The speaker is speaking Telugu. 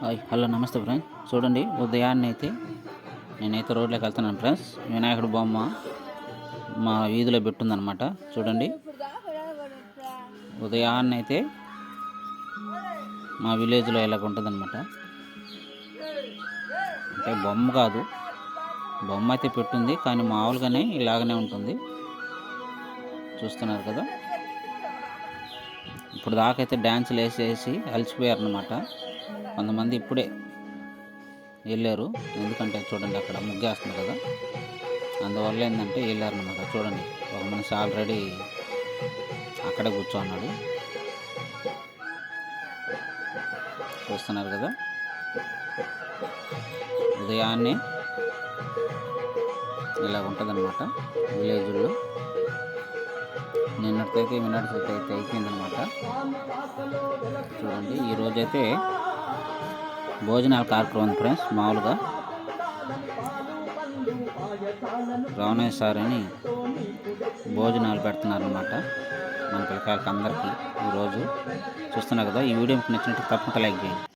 హాయ్ హలో నమస్తే ఫ్రెండ్స్. చూడండి ఉదయాన్నే అయితే నేనైతే రోడ్లోకి వెళ్తున్నాను ఫ్రెండ్స్. వినాయకుడు బొమ్మ మా వీధిలో పెట్టుందనమాట చూడండి. ఉదయాన్నే అయితే మా విలేజ్లో ఇలాగ ఉంటుందన్నమాట. అంటే బొమ్మ కాదు. బొమ్మ అయితే పెట్టుంది కానీ మామూలుగానే ఇలాగనే ఉంటుంది. చూస్తున్నారు కదా. ఇప్పుడు దాకైతే డ్యాన్సులు వేసేసి అలసిపోయారనమాట కొంతమంది ఇప్పుడే వెళ్ళారు. ఎందుకంటే చూడండి అక్కడ ముగ్గేస్తుంది కదా. అందువల్ల ఏంటంటే వెళ్ళారనమాట చూడండి ఒక మనిషి ఆల్రెడీ అక్కడే కూర్చోన్నాడు. చూస్తున్నారు కదా. ఉదయాన్నే ఇలా ఉంటుందన్నమాట విలేజ్లో. అయితే విన్నటికైతే అయితే అయిపోయిందనమాట చూడండి ఈరోజైతే భోజనాల కార్యక్రమం ఫ్రెండ్స్ మామూలుగా. రావణయ్య సార్ అని భోజనాలు పెడుతున్నారనమాట మన పిల్లకాయలకి అందరికీ ఈరోజు. చూస్తున్నారు కదా ఈ వీడియో మీకు నచ్చినట్టు తప్పకుండా లైక్ చేయండి.